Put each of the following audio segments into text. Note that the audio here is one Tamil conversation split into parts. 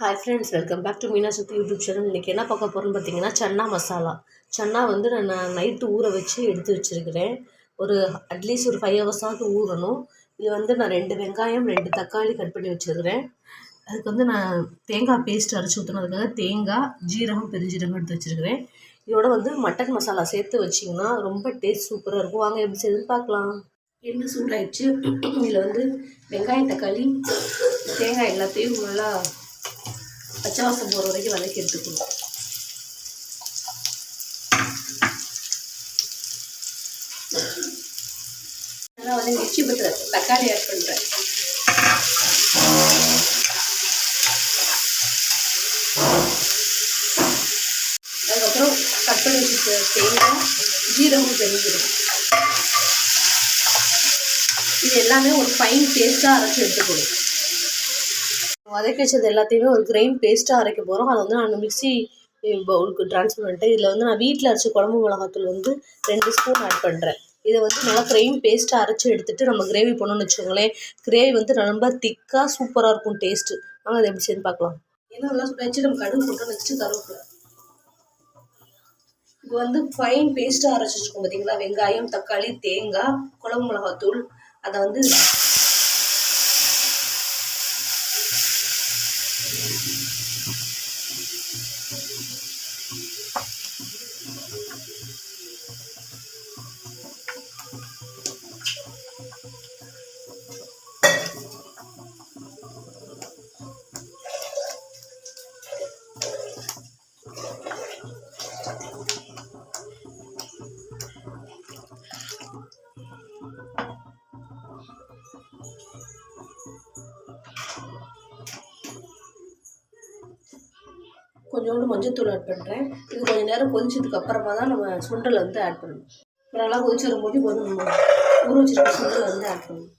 Hi friends welcome back to Meena சுத்தி யூடியூப் சேனல் இன்றைக்கி என்ன பார்க்க போகிறோம்னு பார்த்தீங்கன்னா சன்னா மசாலா. சன்னா வந்து நான் நைட்டு ஊற வச்சு எடுத்து வச்சுருக்கிறேன். ஒரு அட்லீஸ்ட் ஒரு ஃபைவ் ஹவர்ஸாவது ஊறணும். இது வந்து நான் ரெண்டு வெங்காயம் ரெண்டு தக்காளி கட் பண்ணி வச்சுருக்கிறேன். அதுக்கு வந்து நான் தேங்காய் பேஸ்ட் அரைச்சி ஊற்றுனதுக்காக தேங்காய் ஜீரகம் பெருஞ்சீரகம் எடுத்து வச்சுருக்கிறேன். இதோட வந்து மட்டன் மசாலா சேர்த்து வச்சிங்கன்னா ரொம்ப டேஸ்ட் சூப்பராக இருக்கும். வாங்க எப்படி செய்யுதுன்னு பார்க்கலாம். எண்ணெய் சூடாயிடுச்சு. இதில் வந்து வெங்காயம் தக்காளி தேங்காய் எல்லாத்தையும் நல்லா பச்சை வாசம் போகிற வரைக்கும் வதக்கி எடுத்துக்கணும். நல்லா வதங்கிடுச்சு இப்போ தக்காளி ஆட் பண்ணுறேன் அதுக்கப்புறம் கட் பண்ணி தேங்காய் ஜீரகம் தெரிஞ்சிடும் இது எல்லாமே ஒரு ஃபைன் பேஸ்ட்டாக அரைச்சி எடுத்துக்கணும். வதக்கி வச்சது எல்லாத்தையுமே ஒரு கிரைண்ட் பேஸ்ட்டாக அரைக்க போகிறோம் அதை வந்து நான் மிக்ஸி பவுலுக்கு ட்ரான்ஸ்ஃபர் பண்ணிட்டேன் இதில் வந்து நான் வீட்டில் அரைச்ச குழம்பு மிளகாத்தூள் வந்து ரெண்டு ஸ்பூன் ஆட் பண்ணுறேன் இதை வந்து நல்லா கிரைம் பேஸ்ட்டாக அரைச்சி எடுத்துகிட்டு நம்ம கிரேவி பண்ணணும்னு வச்சுக்கோங்களேன் கிரேவி வந்து ரொம்ப திக்காக சூப்பராக இருக்கும் டேஸ்ட்டு வாங்க அதை எப்படி செய்து பார்க்கலாம். ஏன்னா நல்லா வச்சு நம்ம கடுகு போட்டோம் நெக்ஸ்ட்டு கருவேப்பிலை. இப்போ வந்து ஃபைன் பேஸ்ட்டாக அரைச்சி வச்சுக்கோங்க பார்த்தீங்களா வெங்காயம் தக்காளி தேங்காய் குழம்பு மிளகாத்தூள் அதை வந்து あっ。கொஞ்சோண்டு மஞ்சத்தூள் ஆட் பண்ணுறேன் இது கொஞ்சம் நேரம் கொதிச்சதுக்கு அப்புறமா தான் நம்ம சுண்டல் வந்து ஆட் பண்ணணும். நல்லா கொதிச்சு வரும்போது இப்போ வந்து நம்ம ஊற வச்சிருக்க சுண்டல் வந்து ஆட் பண்ணணும்.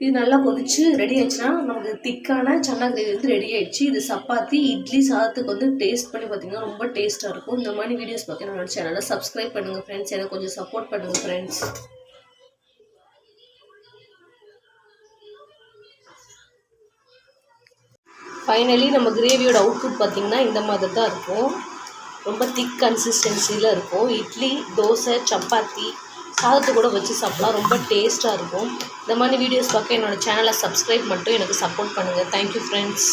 இது நல்லா கொதிச்சு ரெடி ஆயிடுச்சுன்னா நமக்கு திக்கான சன்னா கிரேவி வந்து ரெடி ஆயிடுச்சு. இது சப்பாத்தி இட்லி சாதத்துக்கு வந்து டேஸ்ட் பண்ணி பார்த்தீங்கன்னா ரொம்ப டேஸ்ட்டாக இருக்கும். இந்த மாதிரி வீடியோஸ் பார்க்க என்னோட சேனலை சப்ஸ்கிரைப் பண்ணுங்கள் ஃப்ரெண்ட்ஸ் எனக்கு கொஞ்சம் சப்போர்ட் பண்ணுங்கள் ஃப்ரெண்ட்ஸ் ஃபைனலி நம்ம கிரேவியோட அவுட்புட் பார்த்திங்கன்னா இந்த மாதிரி தான் இருக்கும். ரொம்ப திக் கன்சிஸ்டன்சியில் இருக்கும். இட்லி தோசை சப்பாத்தி சாதத்தை கூட வச்சு சாப்பிட்லாம். ரொம்ப டேஸ்ட்டாக இருக்கும். இந்த மாதிரி வீடியோஸ் பார்க்க என்னோடய சேனலை சப்ஸ்கிரைப் மட்டும் எனக்கு சப்போர்ட் பண்ணுங்கள் தேங்க்யூ ஃப்ரெண்ட்ஸ்